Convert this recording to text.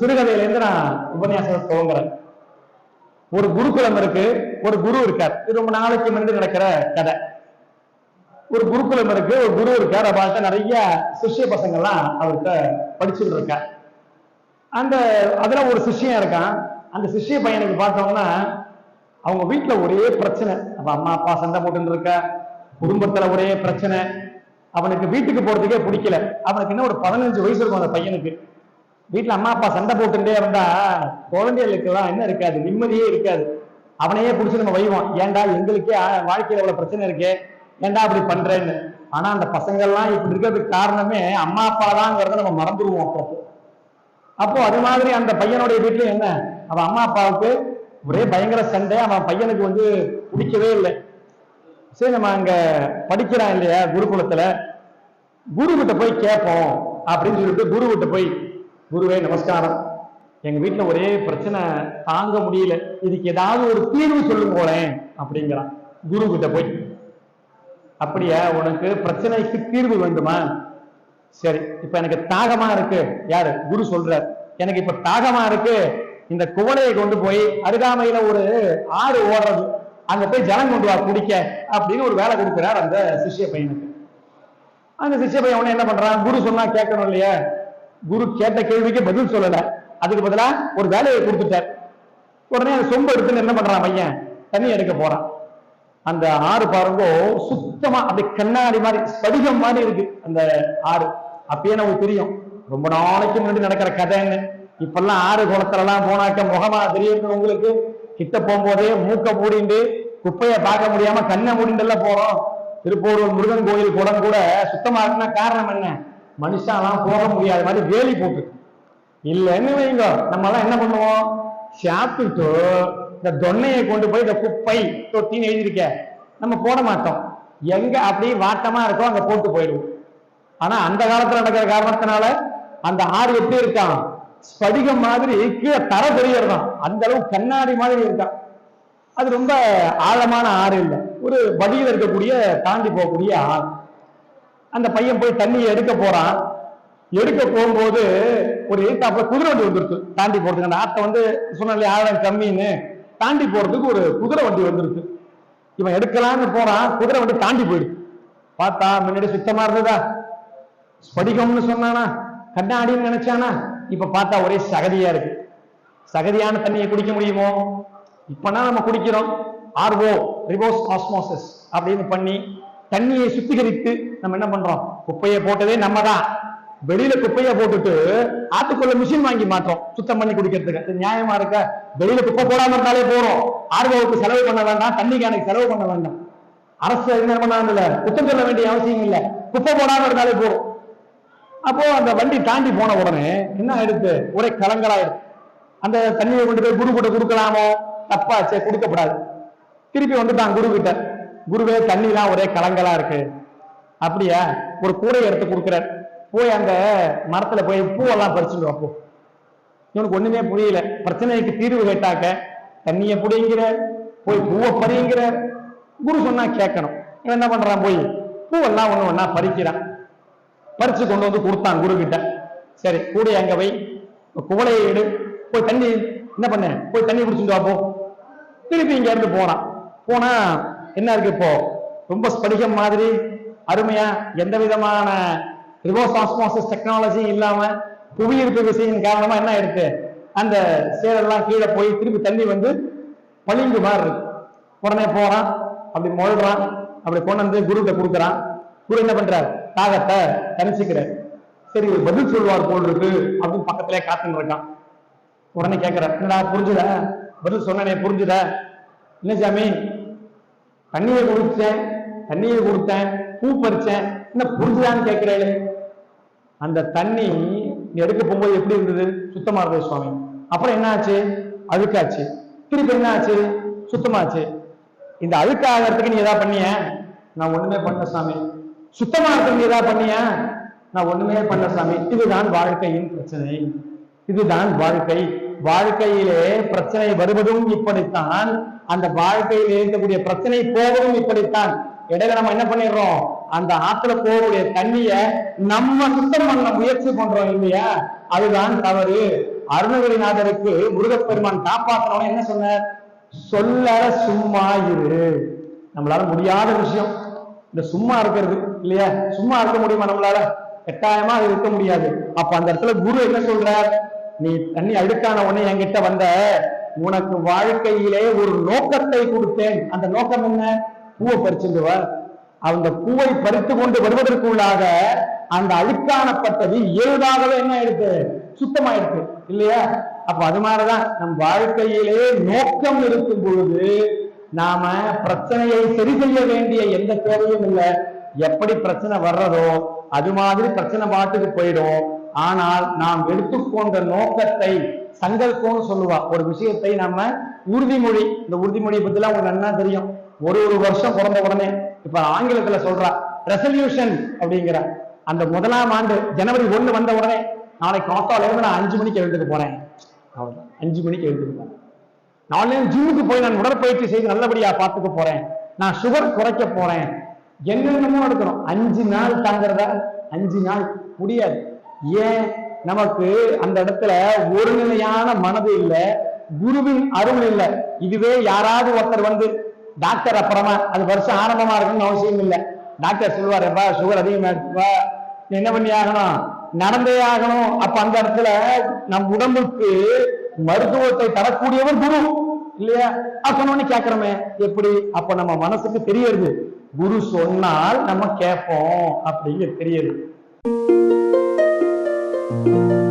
சிறுகதையில இருந்து நான் உபன்யாசம் துவங்குறேன். ஒரு குருகுலம் இருக்கு ஒரு குரு இருக்கார். இது ரொம்ப நாளைக்கு முன்னாடி நடக்கிற கதை. ஒரு குருகுலம் இருக்கு ஒரு குரு இருக்கார். அவர்கிட்ட நிறைய சிஷ்ய பசங்கள்லாம் அவர்கிட்ட படிச்சுட்டு இருக்கார். அந்த அதுல ஒரு சிஷ்யம் இருக்கான். அந்த சிஷ்ய பையனுக்கு பார்த்தோம்னா அவங்க வீட்டுல ஒரே பிரச்சனை. அப்ப அம்மா அப்பா சண்டை போட்டுன்னு இருக்க. குடும்பத்துல ஒரே பிரச்சனை. அவனுக்கு வீட்டுக்கு போறதுக்கே பிடிக்கல. அவனுக்கு இன்னும் ஒரு பதினஞ்சு வயசு இருக்கும் அந்த பையனுக்கு. வீட்டுல அம்மா அப்பா சண்டை போட்டுட்டே இருந்தா குழந்தைகளுக்கெல்லாம் என்ன இருக்காது? நிம்மதியே இருக்காது. அவனையே பிடிச்சி நம்ம வைவோம். ஏன்டா எங்களுக்கே வாழ்க்கையில் வாழ்க்கையில பிரச்சனை இருக்கே? ஏன்டா அப்படி பண்றேன்னு? ஆனா அந்த பசங்கள்லாம் இப்படி இருக்கிறதுக்கு காரணமே அம்மா அப்பா தான்ங்கிறத நம்ம மறந்துடுவோம் அப்போ அப்போ அது மாதிரி அந்த பையனுடைய வீட்லயும் என்ன? அவன் அம்மா அப்பாவுக்கு ஒரே பயங்கர சண்டை. அவன் பையனுக்கு வந்து பிடிக்கவே இல்லை. சரி நம்ம அங்க படிக்கிறான் இல்லையா குருகுலத்துல? குரு கிட்ட போய் கேட்போம் அப்படின்னு சொல்லிட்டு குரு கிட்ட போய் குருவே நமஸ்காரம். எங்க வீட்டுல ஒரே பிரச்சனை தாங்க முடியல. இதுக்கு ஏதாவது ஒரு தீர்வு சொல்லுங்க போறேன் அப்படிங்கிறான். குரு கிட்ட போய். அப்படியா உனக்கு பிரச்சனைக்கு தீர்வு வேண்டுமா? சரி இப்ப எனக்கு தாகமா இருக்கு. யாரு? குரு சொல்றார். எனக்கு இப்ப தாகமா இருக்கு. இந்த குவளையை கொண்டு போய் அருகாமையில ஒரு ஆறு ஓடுறது. அங்க போய் ஜலம் கொண்டு வா குடிக்க அப்படின்னு ஒரு வேலை கொடுக்கிறார் அந்த சிஷ்ய பையனுக்கு. அந்த சிஷ்ய பையன் உடனே என்ன பண்றான்? குரு சொன்னா கேட்கணும் இல்லையா? குரு கேட்ட கேள்விக்கு பதில் சொல்லல. அதுக்கு பதிலா ஒரு வேலையை கொடுத்துட்டார். உடனே அந்த சொம்பு எடுத்துன்னு என்ன பண்றான் பையன்? தண்ணி எடுக்க போறான். அந்த ஆறு பாருங்கோ சுத்தமா அப்படி கண்ணாடி மாதிரி படிகம் மாதிரி இருக்கு அந்த ஆறு. அப்பயே நமக்கு தெரியும். ரொம்ப நாளைக்கு முன்னாடி நடக்கிற கதைன்னு. இப்பெல்லாம் ஆறு குளத்துல எல்லாம் போனாக்க முகமா தெரியும் உங்களுக்கு. கிட்ட போகும்போதே மூக்க மூடிண்டு குப்பையை பார்க்க முடியாம கண்ணை மூடிண்டு எல்லாம் போறோம். திருப்பூர் முருகன் கோயில் குடம் கூட சுத்தமா இருக்குன்னா காரணம் என்ன? மனுஷாலாம் போக முடியாத மாதிரி வேலி போட்டு இல்லைன்னு வைங்க நம்ம எல்லாம் என்ன பண்ணுவோம்? சாப்பிட்டு இந்த தொன்னையை கொண்டு போய் இந்த குப்பை தொட்டின்னு எழுதியிருக்க நம்ம போட மாட்டோம். எங்க அப்படி வாட்டமா இருக்கோ அங்க போட்டு போயிடுவோம். ஆனா அந்த காலத்துல நடக்கிற காரணத்தினால அந்த ஆறு எப்படி இருக்கான். ஸ்படிகம் மாதிரி கீழே தர தெரியறதான். அந்த அளவு கண்ணாடி மாதிரி இருக்கான். அது ரொம்ப ஆழமான ஆறு இல்லை. ஒரு வடியில் இருக்கக்கூடிய தாண்டி போகக்கூடிய ஆறு அந்த பையன் போய் தண்ணியை எடுக்க போறான். எடுக்க போகும்போது ஒரு எதிர்த்தாப்புல குதிரை வண்டி வந்துருக்கு தாண்டி போறதுக்கு. அந்த ஆத்தை வந்து சொன்னாலே ஆழம் கம்மின்னு. தாண்டி போறதுக்கு ஒரு குதிரை வண்டி வந்துருக்கு இவன் எடுக்கலான்னு போறான். குதிரை வண்டி தாண்டி போயிடுச்சு. பார்த்தா முன்னாடி சுத்தமா இருந்ததா? ஸ்படிகம்னு சொன்னானா. கண்ணாடின்னு நினைச்சானா. இப்ப பார்த்தா ஒரே சகதியா இருக்கு. சகதியான தண்ணியை குடிக்க முடியுமோ? இப்பனா நம்ம குடிக்கிறோம். ஆர்ஓ ரிவோஸ் ஆஸ்மோசஸ் அப்படின்னு பண்ணி தண்ணியை சுத்திகரித்து நம்ம என்ன பண்றோம்? குப்பையை போட்டதே நம்ம தான் வெளியில குப்பையை போட்டுட்டு ஆத்துக்குள்ள மிஷின் வாங்கி மாட்டோம் சுத்தம் பண்ணி குடிக்கிறதுக்கு. அது நியாயமா இருக்க? வெளியில குப்பை போடாம இருந்தாலே போறோம் ஆர்ஓவுக்கு செலவு பண்ண வேண்டாம். தண்ணிக்கு எனக்கு செலவு பண்ண வேண்டாம். அரசு என்ன பண்ணாங்க குத்தம் சொல்ல வேண்டிய அவசியம் இல்ல. குப்பை போடாம இருந்தாலே போறோம் அப்போ அந்த வண்டி தாண்டி போன உடனே என்ன ஆயிடுது? ஒரே கலங்கலாயிடுது. அந்த தண்ணியை கொண்டு போய் குரு கிட்ட கொடுக்கலாமோ? தப்பா சே கொடுக்கப்படாது. திருப்பி வந்துட்டான் குரு கிட்ட குருவே தண்ணிலாம் ஒரே கலங்கலா இருக்கு. அப்படியா? ஒரு கூடையை எடுத்து கொடுக்குறார். போய் அந்த மரத்துல போய் பூவெல்லாம் பறிச்சுட்டு அப்போ இவனுக்கு ஒண்ணுமே புரியல. பிரச்சனைக்கு தீர்வு கேட்டாக்க தண்ணியை புடிங்கிற போய் பூவை பறிங்கிற குரு சொன்னா கேட்கணும். இவன் என்ன பண்றான் போய் பூவெல்லாம் ஒண்ணு ஒன்னா பறிக்கிறான். பறிச்சு கொண்டு வந்து கொடுத்தான் குரு கிட்ட சரி கூடை அங்க போய் குவளையை எடு. போய் தண்ணி என்ன பண்ண? போய் தண்ணி குடிச்சுட்டு வாப்போ திருப்பி இங்க இருந்து போனான் போனா என்ன இருக்கு இப்போ? ரொம்ப ஸ்படிகம் மாதிரி அருமையா எந்த விதமான ரிவர்ஸ் ஆஸ்மோசிஸ் டெக்னாலஜி இல்லாம புவியீர்ப்பு விசையின் காரணமா என்ன ஆயிருக்கு? அந்த சேரெல்லாம் கீழே போய் திருப்பி தண்ணி வந்து பளிங்கு மாதிரி இருக்கு. உடனே போறான் அப்படி முழுறான் அப்படி கொண்டு வந்து குருகிட்ட கொடுக்குறான். குரு என்ன பண்றாரு? தாகத்தை தனிச்சுக்கிறார் சரி ஒரு பதில் சொல்வார் போல் இருக்கு அப்படின்னு பக்கத்திலே காத்துன்னு இருக்கான். உடனே கேட்கிறார் என்னடா புரிஞ்சுத? பதில் சொன்னனே புரிஞ்சுத? என்ன சாமி? தண்ணியை குடிச்சேன் தண்ணியை கொடுத்தேன் பூ பறிச்சேன் என்ன புரிஞ்சுதான்னு கேட்கிறேன் அந்த தண்ணி நீ எடுக்க போகும்போது எப்படி இருந்தது? சுத்தமா இருந்தது சுவாமி. அப்புறம் என்ன ஆச்சு அழுக்காச்சு. திருப்பி என்ன ஆச்சு சுத்தமாச்சு. இந்த அழுக்காகிறதுக்கு நீ ஏதாவது பண்ணிய? நான் ஒண்ணுமே பண்ண சாமி. சுத்தமா இருக்கிறது நீ ஏதாவது பண்ணிய? நான் ஒண்ணுமே பண்ண சாமி. இதுதான் வாழ்க்கையின் பிரச்சனை. இதுதான் வாழ்க்கை. வாழ்க்கையிலே பிரச்சனை வருவதும் இப்படித்தான். அந்த வாழ்க்கையில் இருக்கக்கூடிய பிரச்சனை போவதும் இப்படித்தான். இடையில நம்ம என்ன பண்ணிடுறோம்? அந்த ஆத்துல போகக்கூடிய தண்ணிய நம்ம சுத்தம் பண்ண முயற்சி பண்றோம் இல்லையா? அதுதான் தவறு. அருணகிரிநாதருக்கு முருகப்பெருமான் காப்பாற்றணும் என்ன சொன்னார்? சொல்லற சும்மா இரு. நம்மளால முடியாத விஷயம். இந்த சும்மா இருக்கிறது இல்லையா? சும்மா இருக்க முடியுமா நம்மளால? கட்டாயமா அது இருக்க முடியாது. அப்ப அந்த இடத்துல குரு என்ன சொல்றார்? நீ தண்ணி அழுக்கான உடனே என்கிட்ட வந்த உனக்கு வாழ்க்கையிலே ஒரு நோக்கத்தை கொடுத்தேன். அந்த நோக்கம் என்ன? பூவை பறிச்சுட்டு வா. அந்த பூவை பறித்து கொண்டு வருவதற்குள்ளாக அந்த அழுக்கானப்பட்டது இயல்பாகவே என்ன ஆயிடுது? சுத்தமாயிருக்கு இல்லையா? அப்ப அது மாதிரிதான் நம் வாழ்க்கையிலே நோக்கம் இருக்கும் பொழுது நாம பிரச்சனையை சரி செய்ய வேண்டிய எந்த தேவையும் இல்லை. எப்படி பிரச்சனை வர்றதோ அது மாதிரி பிரச்சனை பாட்டுக்கு போயிடும். ஆனால் நாம் எடுத்துக்கொண்ட நோக்கத்தை சங்கல்பம்னு சொல்லுவா. ஒரு விஷயத்தை நம்ம உறுதிமொழி இந்த உறுதிமொழியை பத்திலாம் உங்களுக்கு நல்லா தெரியும். ஒரு ஒரு வருஷம் பிறந்த உடனே இப்ப ஆங்கிலத்துல சொல்றா ரெசல்யூஷன் அப்படிங்கிற. அந்த முதலாம் ஆண்டு ஜனவரி ஒண்ணு வந்த உடனே நாளைக்கு காத்தால இருந்து நான் அஞ்சு மணிக்கு எழுந்துட்டு போறேன். அவ்வளவுதான். அஞ்சு மணிக்கு எழுந்துட்டு போறேன். நாளே ஜிம்முக்கு போய் நான் உடற்பயிற்சி செய்து நல்லபடியா பார்த்துக்க போறேன். நான் சுகர் குறைக்க போறேன். என்னென்னமோ எடுக்கணும். அஞ்சு நாள் தாங்கிறதா? அஞ்சு நாள். முடியாது. ஏன் நமக்கு அந்த இடத்துல ஒருநிலையான மனது இல்ல குருவின் அருள் இல்ல. இதுவே யாராவது ஒருத்தர் வந்து டாக்டர் அப்புறமா அது வருஷம் ஆரம்பமா இருக்குன்னு அவசியம் இல்லை. டாக்டர் சொல்லுவாருப்பா சுகர் அதிகமா இருக்குப்பா என்ன பண்ணி ஆகணும்? நடந்தே ஆகணும். அப்ப அந்த இடத்துல நம் உடம்புக்கு மருத்துவத்தை தரக்கூடியவர் குரு இல்லையா? அப்பனு கேட்கிறோமே. எப்படி? அப்ப நம்ம மனசுக்கு தெரியுது. குரு சொன்னால் நம்ம கேட்போம் அப்படிங்கிறது தெரியுது. Thank you.